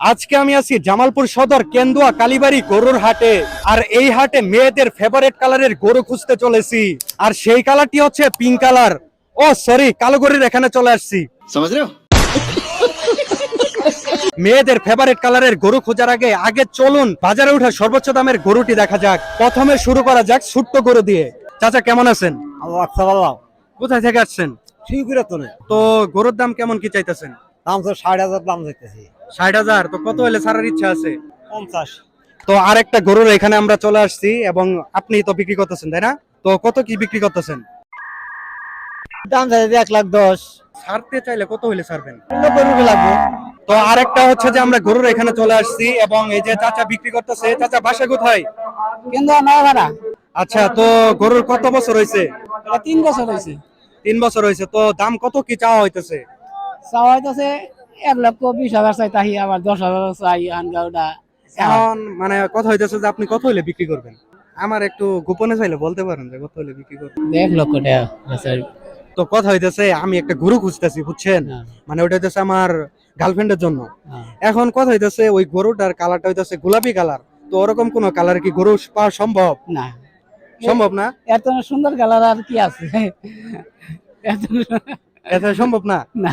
আজকে আমি আছি জামালপুর সদর কেন্দুয়া কালীবাড়ি গরুর হাটে। আর এই হাটে মেয়েদের ফেভারেট কালারের গরু খুঁজতে চলেছি। আর সেই কালারটি হচ্ছে পিঙ্ক কালার ও সরি কালো গরুর এখানে চলে আসছি। মেয়েদের ফেভারেট কালারের গরু খোঁজার আগে আগে চলুন বাজারে উঠে সর্বোচ্চ দামের গরুটি দেখা যাক। প্রথমে শুরু করা যাক ছোট্ট গরু দিয়ে। চাচা কেমন আছেন? কোথায় থেকে আসছেন? তো গরুর দাম কেমন কি চাইতেছেন? দাম তো ষাট হাজার দাম চাইতেছি। ষাট হাজার। তো কত হলে ছাড়ার ইচ্ছা আছে? পঞ্চাশ। তো আরেকটা গরুর এখানে আমরা চলে আসছি এবং আপনি তো বিক্রি করতেছেন তাই না? তো কত কি বিক্রি করতেছেন? দাম এক লাখ দশ। ছাড়তে চাইলে কত হইলে ছাড়বেন? লাগবে। তো আরেকটা হচ্ছে যে আমরা গরুর এখানে চলে আসছি এবং এই যে চাচা বিক্রি করতেছে চাচা বাসা কোথায়? কিন্তু নয় ভাড়া আচ্ছা তো গরুর কত বছর হয়েছে তিন বছর হয়েছে তিন বছর হয়েছে তো দাম কত কি চাওয়া হইতেছে? চাওয়া হইতেছে এক লক্ষ বিশ হাজার চাই তাহি আবার দশ হাজার চাই আনগাওটা এখন মানে কথা হইতেছে যে আপনি কত হইলে বিক্রি করবেন? আমার একটু গোপনে চাইলে বলতে পারেন যে কত হইলে বিক্রি করবেন। এক লক্ষ টাকা তো কথা হইতেছে আমি একটা গরু খুঁজতেছি বুঝছেন? মানে ওটা হইতেছে আমার গার্লফ্রেন্ডের জন্য। এখন কথা হইতেছে ওই গরুটার কালারটা হইতেছে গোলাপি কালার তো ওরকম কোন কালার কি গরু পাওয়া সম্ভব? না। সম্ভব না? এত সুন্দর কালার আর কি আছে? এত এটা সম্ভব না? না।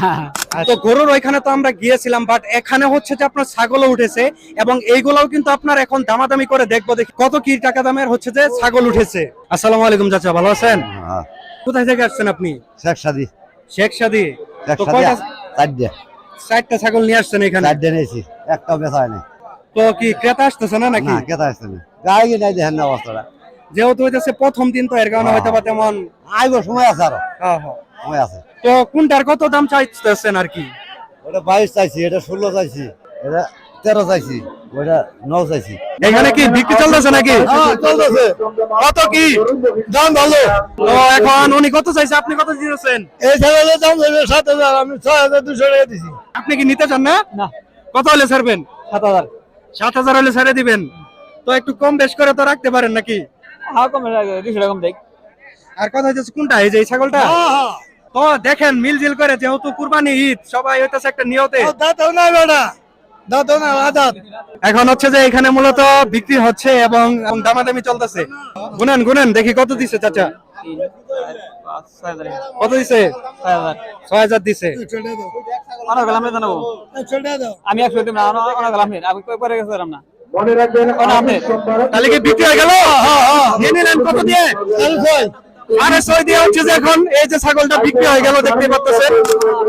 তো গরুর ওইখানে তো আমরা গিয়েছিলাম বাট এখানে হচ্ছে যে আপনার ছাগলও উঠেছে এবং এইগুলাও কিন্তু আপনার এখন দামাদামি করে দেখব দেখি কত কি টাকা দামের হচ্ছে যে ছাগল উঠেছে। আসসালামু আলাইকুম চাচা ভালো আছেন? কোথায় থেকে আসছেন আপনি? শেখ সাদি। শেখ সাদি? তো কয়টা চারটে। চারটা ছাগল নিয়ে আসছেন এখানে? চারটে নিয়েছি একটাও বেচা হয়নি। তো কি ক্রেতা আসতেছে না নাকি? আসছে না। গাড়ি নাই দেখেন না অবস্থাটা। যেহেতু হইতেছে প্রথম দিন তো এর কারণে হয়তো বা তেমন আইব সময় আছে আরও। হ্যাঁ, হ্যাঁ। আছে। তো কোনটার কত দাম চাইতেছেন আর কি? ওটা বাইশ চাইছি এটা ষোলো চাইছি এটা তেরো চাইছি ওটা নৌ চাইছি। এখানে কি বিক্রি চলতেছে নাকি? চলতেছে। কত কি? দাম ভালো। তো এখন উনি কত চাইছে? আপনি কত দিয়েছেন? এই ছাগলের দাম চাইছে সাত হাজার আমি ছয় হাজার দুশো টাকা দিছি। আপনি কি নিতে চান না? না। কত হলে ছাড়বেন? সাত হাজার। সাত হাজার হলে ছেড়ে দিবেন। তো একটু কম বেশ করে তো রাখতে পারেন নাকি? হ্যাঁ কম দুশো টাকা কম দেখ। আর কথা হচ্ছে কোনটা? এই যে এই ছাগলটা? তো দেখেন মিলজিল করে যেহেতু কুরবানি ঈদ সবাই হইতেছে একটা নিয়তে। দাঁতও দাঁতও আদাত এখন হচ্ছে যে এখানে মূলত বিক্রি হচ্ছে এবং দামাদামি চলতেছে। গুনেন গুনেন দেখি কত দিছে চাচা? কত দিছে? ছয় হাজার দিছে। আমি একশো দিন না অনেক গেলাম আমি। কই করে গেছিলাম না। তাহলে কি বিক্রি হয়ে গেল? নিয়ে নিলেন কত দিয়ে? আরে ছয় দিয়ে হচ্ছে যে এখন এই যে ছাগলটা বিক্রি হয়ে গেল দেখতে পাচ্ছেন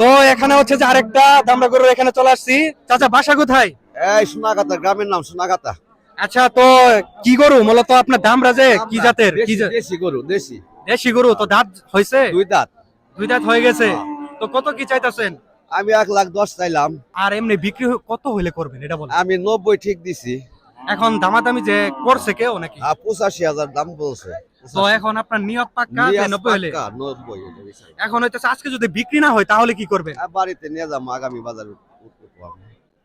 তো এখানে হচ্ছে যে আরেকটা দামরা গরুর এখানে চলে আসছি। চাচা বাসা কোথায়? এই সোনাগাতা গ্রামের নাম সোনাগাতা। আচ্ছা তো কি গরু? মূলত আপনার দামরা যে কি জাতের? কি দেশি- গরু দেশি। দেশি গরু তো দাঁত হয়েছে? দুই দাঁত। দুই দাঁত হয়ে গেছে। তো কত কি চাইতেছেন? আমি এক লাখ দশ চাইলাম। আর এমনি বিক্রি কত হইলে করবেন এটা বলেন। আমি নব্বই ঠিক দিছি। এখন দামাদামি যে করছে কেউ নাকি? পঁচাশি হাজার দাম বলছে। তো এখন আপনার নিয়ত পাক্কা নব্বই হলে। এখন হইতেছে আজকে যদি বিক্রি না হয় তাহলে কি করবেন? আর বাড়িতে নিয়ে যাব আগামী বাজারে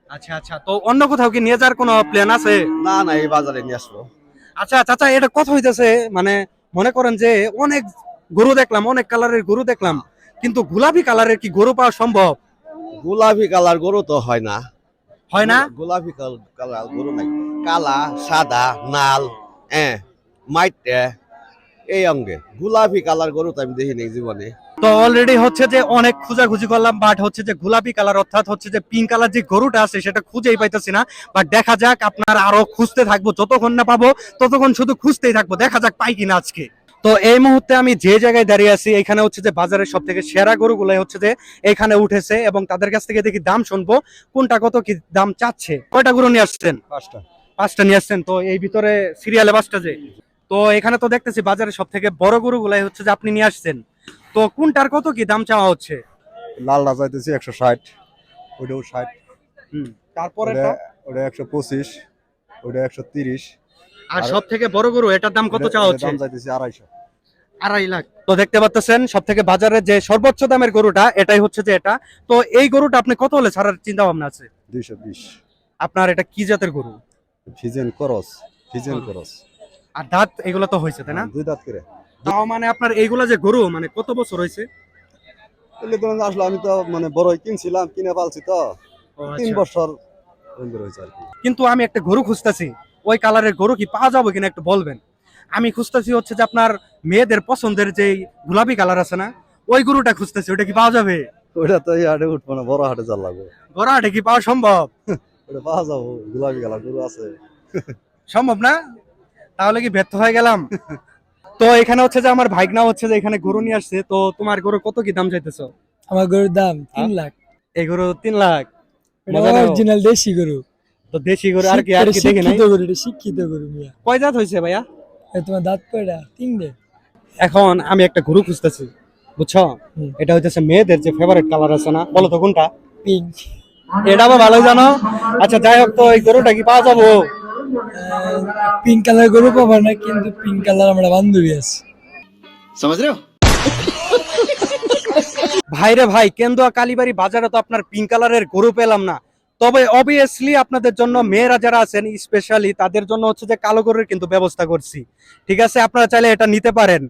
আচ্ছা আচ্ছা। তো অন্য কোথাও কি নিয়ে যাওয়ার কোনো প্ল্যান আছে? না না এই বাজারে নিয়ে আসব। আচ্ছা চাচা এটা কথা হইতেছে মানে মনে করেন যে অনেক গরু দেখলাম অনেক কালারের গরু দেখলাম কিন্তু গোলাপি কালারের কি গরু পাওয়া সম্ভব? গোলাপি কালার গরু তো হয় না। হয় না? গোলাপি কালার গরু নাই। কালা সাদা নাল হ্যাঁ মাইটে এই অঙ্গে। গোলাপি কালার গরু তো আমি দেখিনি জীবনে। তো অলরেডি হচ্ছে যে অনেক খোঁজাখুঁজি করলাম বাট হচ্ছে যে গোলাপি কালার অর্থাৎ হচ্ছে যে পিঙ্ক কালার যে গরুটা আছে সেটা খুঁজেই পাইতেছি না। বাট দেখা যাক আপনার আরও খুঁজতে থাকব যতক্ষণ না পাবো ততক্ষণ শুধু খুঁজতেই থাকব। দেখা যাক পাই কিনা আজকে। তো এই মুহূর্তে আমি যে জায়গায় দাঁড়িয়ে আছি এখানে হচ্ছে যে বাজারের সব থেকে সেরা গরুগুলাই হচ্ছে যে এখানে উঠেছে এবং তাদের কাছ থেকে দেখি দাম শুনব কোনটা কত কি দাম চাচ্ছে। কয়টা গরু নিয়ে আসছেন? পাঁচটা। পাঁচটা নিয়ে আসছেন তো এই ভিতরে সিরিয়ালে পাঁচটা যে। তো এখানে তো দেখতেছি বাজারে সব থেকে বড় গরুগুলাই হচ্ছে যে আপনি নিয়ে আসছেন। তো কোনটার কত কি দাম চাওয়া হচ্ছে? লালটা চাইতেছি একশো ষাট ওইটাও ষাট। তারপরে ওটা ওটা একশো পঁচিশ ওটা একশো তিরিশ। আর সব থেকে বড় গরু এটার দাম কত চাওয়া হচ্ছে? দাম চাইতেছি আড়াইশো। আড়াই লাখ। তো দেখতে পাচ্ছেন সব থেকে বাজারে যে সর্বোচ্চ দামের গরুটা এটাই হচ্ছে যে এটা। তো এই গরুটা আপনি কত হলে ছাড়ার চিন্তা ভাবনা আছে? দুইশো বিশ। আপনার এটা কি জাতের গরু? ফিজেন করস ফিজেন করস। আর দাঁত এগুলো তো হয়েছে তাই না? দুই দাঁত করে। তাও মানে আপনার এইগুলা যে গরু মানে কত বছর হয়েছে? আসলে আমি তো মানে বড়ই কিনছিলাম কিনে পালছি তো। তিন বছর হয়েছে আর কি। কিন্তু আমি একটা গরু খুঁজতেছি ওই কালারের গরু কি পাওয়া যাবে কিনা একটু বলবেন? আমি খুঁজতেছি হচ্ছে যে আপনার মেয়েদের পছন্দের যে গোলাপি কালার আছে না ওই গরুটা খুঁজতেছি ওটা কি পাওয়া যাবে? ওইটা তো এই হাটে উঠবো না বড় হাটে যার লাগবে। গড়াহাটে কি পাওয়া সম্ভব? ওটা পাওয়া যাব গোলাপি কালার গরু আছে। সম্ভব না? তাহলে কি ব্যর্থ হয়ে গেলাম? তো এখানে হচ্ছে যে আমার ভাইগনা হচ্ছে যে এখানে গরু নিয়ে আসছে। তো তোমার গরু কত কি দাম চাইতেছো? আমার গরুর দাম তিন? লাখ। এই গরু তিন লাখ। অরিজিনাল দেশি গরু। তো দেশি গরু আর কি আর কি দেখি নাই? শিক্ষিত গরু এটা শিক্ষিত গরু মিয়া। কয় জাত হয়েছে ভাইয়া? এই তোমার দাঁত কয়টা? তিনটে। এখন আমি একটা গরু খুঁজতেছি বুঝছ? এটা হচ্ছে মেয়েদের যে ফেভারিট কালার আছে না বলো তো কোনটা? পিঙ্ক এটা ভালো জানো? আচ্ছা যাই হোক তো এই গরুটা কি পাওয়া যাব? পিঙ্ক কালার গরু পাবো না কিন্তু পিঙ্ক কালার আমরা বান্ধবী আছে। ভাইরে ভাই কেন্দুয়া কালীবাড়ি বাজারে তো আপনার পিঙ্ক কালারের গরু পেলাম না। তবে অবভিয়াসলি আপনাদের জন্য মেয়েরা যারা আছেন স্পেশালি তাদের জন্য হচ্ছে যে কালো গরুর কিন্তু ব্যবস্থা করছি। ঠিক আছে আপনারা চাইলে এটা নিতে পারেন।